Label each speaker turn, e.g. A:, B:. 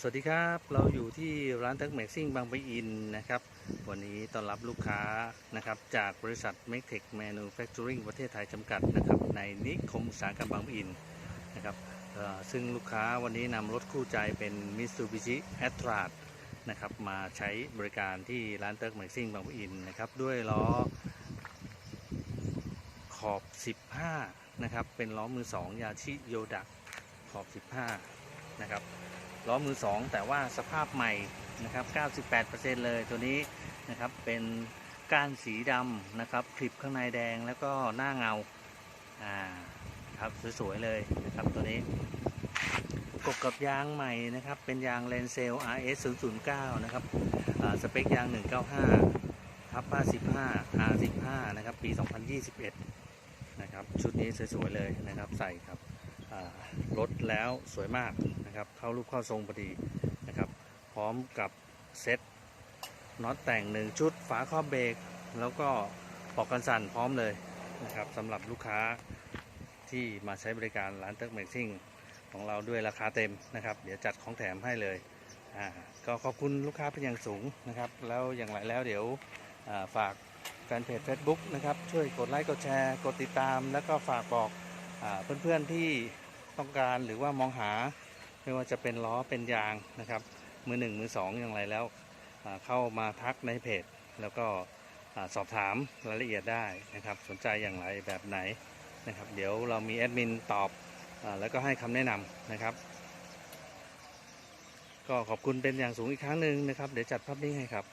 A: สวัสดีครับเราอยู่ที่ร้านเทิร์กแม็กซิ่งบางปะอินนะครับ วันนี้ต้อนรับลูกค้านะครับจากบริษัท m e c t e c h Manufacturing ประเทศไทยจำกัดนะครับในนิคมอุตสาหกรรมบางปะอินนะครับซึ่งลูกค้าวันนี้นำรถคู่ใจเป็น Mitsubishi a t r a นะครับมาใช้บริการที่ร้านเทิร์กแม็กซิ่งบางปะอินนะครับด้วยล้อขอบ 15นะครับเป็นล้อมือ 2 ยาชิโยดะขอบ 15 นะครับล้อมือ 2 แต่ว่าสภาพใหม่นะครับ 98%เลยตัวนี้นะครับเป็นก้านสีดำนะครับคลิปข้างในแดงแล้วก็หน้าเงาอ่าครับสวยๆเลยนะครับตัวนี้ประกบกับยางใหม่นะครับ เป็นยางเลนเซล RS 009นะครับสเปคยาง 195ทับ55 R15 นะครับ ปี 2021 นะครับ ชุดนี้สวยๆเลยนะครับ ใส่ครับรถแล้วสวยมาก นะครับ เข้ารูปเข้าทรงพอดีนะครับ พร้อมกับเซ็ตน็อตแต่ง1ชุดฝาครอบเบรกแล้วก็ปอกกันสั่นพร้อมเลยนะครับสำหรับลูกค้าที่มาใช้บริการร้านเติร์กแม็กซิ่งของเราด้วยราคาเต็มนะครับ เดี๋ยวจัดของแถมให้เลยอ่าก็ขอบคุณลูกค้าเป็นอย่างสูงนะครับ แล้วอย่างไรแล้วเดี๋ยวฝากแฟนเพจ Facebook นะครับ ช่วยกดไลค์กดแชร์กดติดตาม แล้วก็ฝากบอกอเพื่อนๆที่ต้องการหรือว่ามองหา ไม่ว่าจะเป็นล้อเป็นยางนะครับ มือหนึ่งมือสองอย่างไรแล้วเข้ามาทักในเพจ แล้วก็สอบถามรายละเอียดได้นะครับ สนใจอย่างไรแบบไหนนะครับ เดี๋ยวเรามีแอดมินตอบอแล้วก็ให้คำแนะนำนะครับ ก็ขอบคุณเป็นอย่างสูงอีกครั้งหนึ่งนะครับ เดี๋ยวจัดภาพนิ่งให้ครับ